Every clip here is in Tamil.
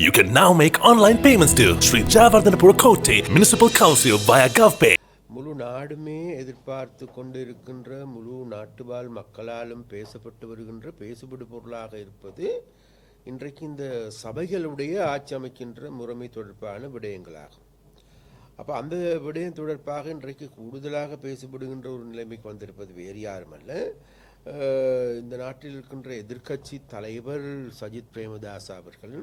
You can now make online payments to Sri Jayavardhanapura Kotte Municipal Council via GovPay. முழு நாடுமே எதிர்பார்த்து கொண்டிருக்கின்ற முழு நாட்டுவாழ் மக்களாலும் பேசப்பட்டு வருகின்ற பேசுபடு பொருளாக இருப்பது இன்றைக்கு இந்த சபைகளுடைய ஆட்சி அமைக்கின்ற முறைமை தொடர்பான விடயங்களாகும் அப்போ அந்த விடயம் தொடர்பாக இன்றைக்கு கூடுதலாக பேசப்படுகின்ற ஒரு நிலைமைக்கு வந்திருப்பது வேறு யாருமல்ல அல்ல இந்த நாட்டில் இருக்கின்ற எதிர்க்கட்சி தலைவர் சஜித் பிரேமதாஸ் அவர்கள்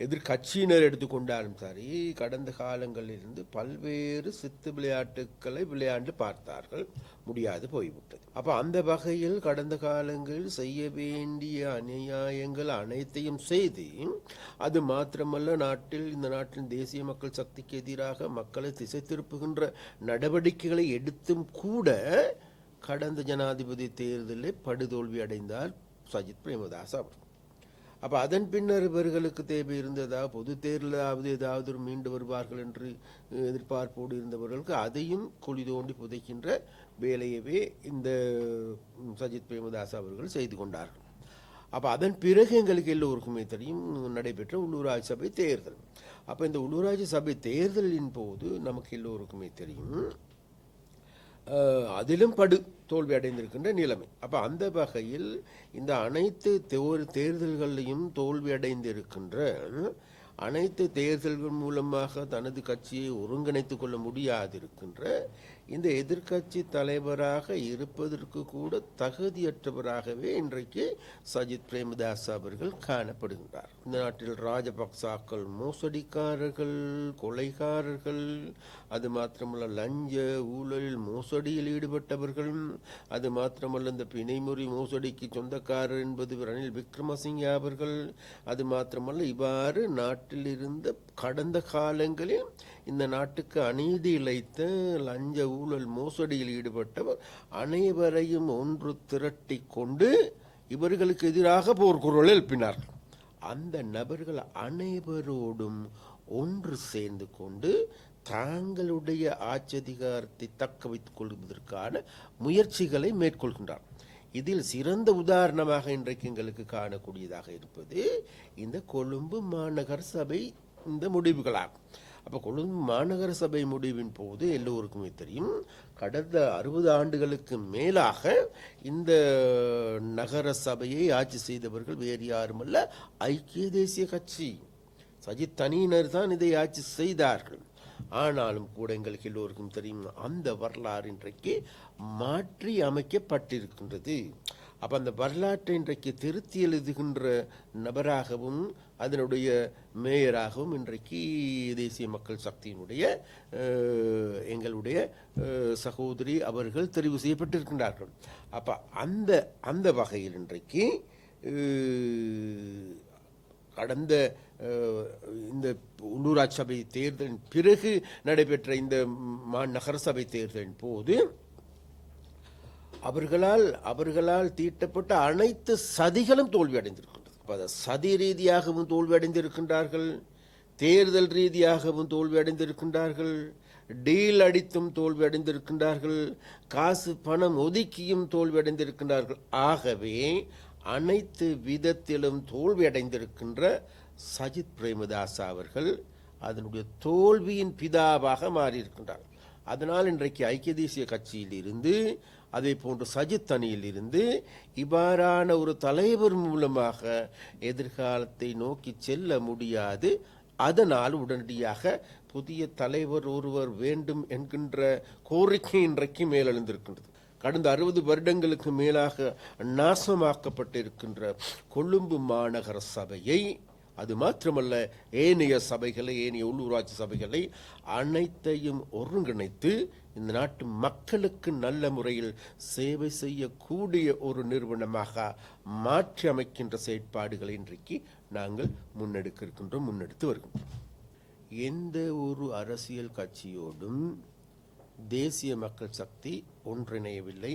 எதிர்க்கட்சியினர் எடுத்துக்கொண்டாலும் சரி கடந்த காலங்களிலிருந்து பல்வேறு சித்து விளையாட்டுக்களை விளையாண்டு பார்த்தார்கள். முடியாது போய்விட்டது. அப்போ அந்த வகையில் கடந்த காலங்களில் செய்ய வேண்டிய அநியாயங்கள் அனைத்தையும் செய்து அது மாத்திரமல்ல நாட்டில் இந்த நாட்டின் தேசிய மக்கள் சக்திக்கு எதிராக மக்களை திசை திருப்புகின்ற நடவடிக்கைகளை எடுத்தும் கூட கடந்த ஜனாதிபதி தேர்தலில் படுதோல்வி அடைந்தார் சஜித் பிரேமதாஸ் அவர். அப்போ அதன் பின்னர் இவர்களுக்கு தேவை இருந்ததா? பொது தேர்தலாவது ஏதாவது ஒரு மீண்டு வருவார்கள் என்று எதிர்பார்ப்போடு இருந்தவர்களுக்கு அதையும் குழி தோண்டி புதைக்கின்ற வேலையவே இந்த சஜித் பிரேமதாஸ் அவர்கள் செய்து கொண்டார்கள் அப்போ அதன் பிறகு எங்களுக்கு எல்லோருக்குமே தெரியும் நடைபெற்ற உள்ளூராட்சி சபை தேர்தல். அப்போ இந்த உள்ளூராட்சி சபை தேர்தலின் போது நமக்கு எல்லோருக்குமே தெரியும் அதிலும் படு தோல்வி அடைந்திருக்கின்ற நிலைமை. அப்போ அந்த வகையில் இந்த அனைத்து தேர் தேர்தல்களையும் தோல்வி அடைந்திருக்கின்ற அனைத்து தேர்தல்கள் மூலமாக தனது கட்சியை ஒருங்கிணைத்து கொள்ள முடியாதிருக்கின்ற இந்த எதிர்க்கட்சி தலைவராக இருப்பதற்கு கூட தகுதியற்றவராகவே இன்றைக்கு சஜித் பிரேமதாஸ் அவர்கள் காணப்படுகின்றார். இந்த நாட்டில் ராஜபக்சாக்கள் மோசடிக்காரர்கள் கொலைகாரர்கள் அது மாத்திரமல்ல லஞ்ச ஊழலில் மோசடியில் ஈடுபட்டவர்கள் அது மாத்திரமல்ல இந்த பிணைமுறை மோசடிக்கு சொந்தக்காரர் என்பது ரணில் விக்ரமசிங்க அவர்கள் அது மாத்திரமல்ல இவ்வாறு நாட்டிலிருந்து இருந்த கடந்த காலங்களில் இந்த நாட்டுக்கு அநீதி இழைத்த லஞ்ச ஊழல் மோசடியில் ஈடுபட்டவர் அனைவரையும் ஒன்று திரட்டி கொண்டு இவர்களுக்கு எதிராக போர்க்குரல் எழுப்பினார். அந்த நபர்கள் அனைவரோடும் ஒன்று சேர்ந்து கொண்டு தாங்களுடைய ஆட்சதிகாரத்தை தக்க வைத்துக் கொள்வதற்கான முயற்சிகளை மேற்கொள்கின்றார். இதில் சிறந்த உதாரணமாக இன்றைக்கு எங்களுக்கு காணக்கூடியதாக இருப்பது இந்த கொழும்பு மாநகர சபை இந்த முடிவுகளாகும் அப்போ கொழும்பு மாநகர சபை முடிவின் போது எல்லோருக்குமே தெரியும் கடந்த அறுபது ஆண்டுகளுக்கு மேலாக இந்த நகர சபையை ஆட்சி செய்தவர்கள் வேறு யாருமல்ல ஐக்கிய தேசிய கட்சி. சஜித் தனியினர் தான் இதை ஆட்சி செய்தார்கள். ஆனாலும் கூட எங்களுக்கு எல்லோருக்கும் தெரியும் அந்த வரலாறு இன்றைக்கு மாற்றி அமைக்கப்பட்டிருக்கின்றது. அப்போ அந்த வரலாற்றை இன்றைக்கு திருத்தி எழுதுகின்ற நபராகவும் அதனுடைய மேயராகவும் இன்றைக்கு தேசிய மக்கள் சக்தியினுடைய எங்களுடைய சகோதரி அவர்கள் தெரிவு செய்யப்பட்டிருக்கின்றார்கள். அப்போ அந்த அந்த வகையில் இன்றைக்கு கடந்த இந்த உள்ளூராட்சி சபை தேர்தலின் பிறகு நடைபெற்ற இந்த மா நகர சபை தேர்தலின் போது அவர்களால் அவர்களால் தீட்டப்பட்ட அனைத்து சதிகளும் தோல்வி அடைந்திருக்கின்றது அப்ப சதி ரீதியாகவும் தோல்வி அடைந்திருக்கின்றார்கள் தேர்தல் ரீதியாகவும் தோல்வி அடைந்திருக்கின்றார்கள் டீல் அடித்தும் தோல்வி அடைந்திருக்கின்றார்கள் காசு பணம் ஒதுக்கியும் தோல்வி அடைந்திருக்கின்றார்கள் ஆகவே அனைத்து விதத்திலும் தோல்வி அடைந்திருக்கின்ற சஜித் பிரேமதாஸ் அவர்கள் அதனுடைய தோல்வியின் பிதாவாக மாறியிருக்கின்றார். அதனால் இன்றைக்கு ஐக்கிய தேசிய கட்சியில் இருந்து அதே போன்று சஜித் அணியில் இருந்து இவ்வாறான ஒரு தலைவர் மூலமாக எதிர்காலத்தை நோக்கி செல்ல முடியாது. அதனால் உடனடியாக புதிய தலைவர் ஒருவர் வேண்டும் என்கின்ற கோரிக்கை இன்றைக்கு மேலெழுந்திருக்கின்றது. கடந்த அறுபது வருடங்களுக்கு மேலாக நாசமாக்கப்பட்டிருக்கின்ற கொழும்பு மாநகர சபையை அது மாத்திரமல்ல ஏனைய சபைகளை ஏனைய உள்ளூராட்சி சபைகளை அனைத்தையும் ஒருங்கிணைத்து இந்த நாட்டு மக்களுக்கு நல்ல முறையில் சேவை செய்யக்கூடிய ஒரு நிறுவனமாக மாற்றி அமைக்கின்ற செயற்பாடுகளை இன்றைக்கு நாங்கள் முன்னெடுக்க இருக்கின்றோம் முன்னெடுத்து வருகின்றோம். எந்த ஒரு அரசியல் கட்சியோடும் தேசிய மக்கள் சக்தி ஒன்றிணையவில்லை.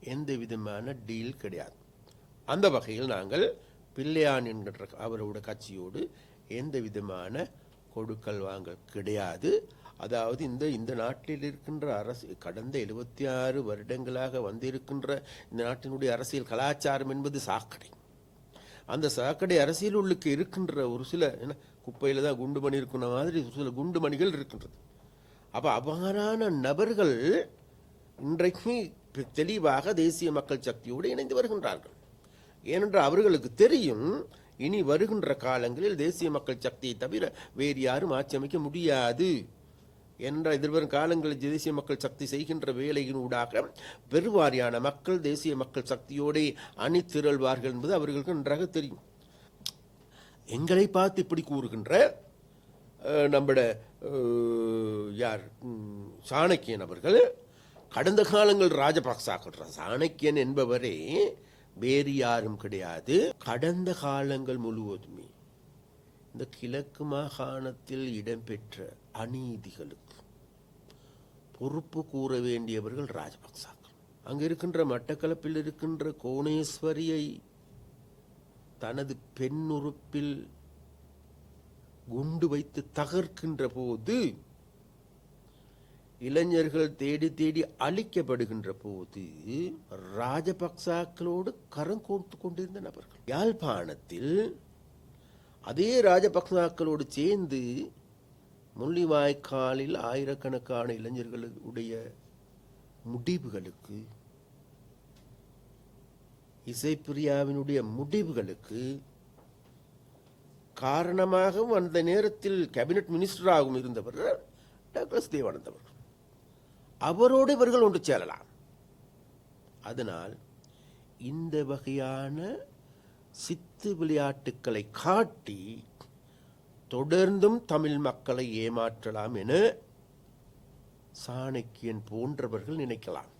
எந்த விதமான டீல் கிடையாது. அந்த வகையில் நாங்கள் பிள்ளையான் என்கின்ற அவரோட கட்சியோடு எந்த விதமான கொடுக்கல் வாங்கல் கிடையாது. அதாவது இந்த இந்த நாட்டில் இருக்கின்ற அரசு கடந்த எழுபத்தி ஆறு வருடங்களாக வந்திருக்கின்ற இந்த நாட்டினுடைய அரசியல் கலாச்சாரம் என்பது சாக்கடை. அந்த சாக்கடை அரசியல் உள்ளுக்கு இருக்கின்ற ஒரு சில என்ன குப்பையில் தான் குண்டு மணி இருக்கிற மாதிரி சில குண்டு மணிகள் இருக்கின்றது. அப்போ அவ்வாறான நபர்கள் இன்றைக்கு தெளிவாக தேசிய மக்கள் சக்தியோடு இணைந்து வருகின்றார்கள். ஏனென்றால் அவர்களுக்கு தெரியும் இனி வருகின்ற காலங்களில் தேசிய மக்கள் சக்தியை தவிர வேறு யாரும் ஆட்சி அமைக்க முடியாது. என்ற எதிர்வரும் காலங்களில் தேசிய மக்கள் சக்தி செய்கின்ற வேலையினூடாக பெருவாரியான மக்கள் தேசிய மக்கள் சக்தியோடே அணி திரள்வார்கள் என்பது அவர்களுக்கு நன்றாக தெரியும். எங்களை பார்த்து இப்படி கூறுகின்ற நம்மட யார் சாணக்கியன் அவர்கள் கடந்த காலங்கள் ராஜபக்சாக்கள் சாணக்கியன் என்பவரே வேறு யாரும் கிடையாது. கடந்த காலங்கள் முழுவதுமே இந்த கிழக்கு மாகாணத்தில் இடம்பெற்ற அநீதிகளுக்கு பொறுப்பு கூற வேண்டியவர்கள் ராஜபக்சாக்கள். அங்கு இருக்கின்ற மட்டக்களப்பில் இருக்கின்ற கோணேஸ்வரியை தனது பெண் உறுப்பில் குண்டு வைத்து தகர்க்கின்ற போது இளைஞர்கள் தேடி தேடி அழிக்கப்படுகின்ற போது ராஜபக்சாக்களோடு கரம் கோர்த்து கொண்டிருந்த நபர்கள். யாழ்ப்பாணத்தில் அதே ராஜபக்சாக்களோடு சேர்ந்து முள்ளிவாய்க்காலில் ஆயிரக்கணக்கான இளைஞர்களுடைய முடிவுகளுக்கு இசைப்பிரியாவினுடைய முடிவுகளுக்கு காரணமாகவும் அந்த நேரத்தில் கேபினட் மினிஸ்டராகவும் இருந்தவர் டாக்டர் தேவானந்த் அவர்கள். அவரோடு இவர்கள் ஒன்று சேரலாம். அதனால் இந்த வகையான சித்து விளையாட்டுக்களை காட்டி தொடர்ந்தும் தமிழ் மக்களை ஏமாற்றலாம் என சாணக்கியன் போன்றவர்கள் நினைக்கலாம்.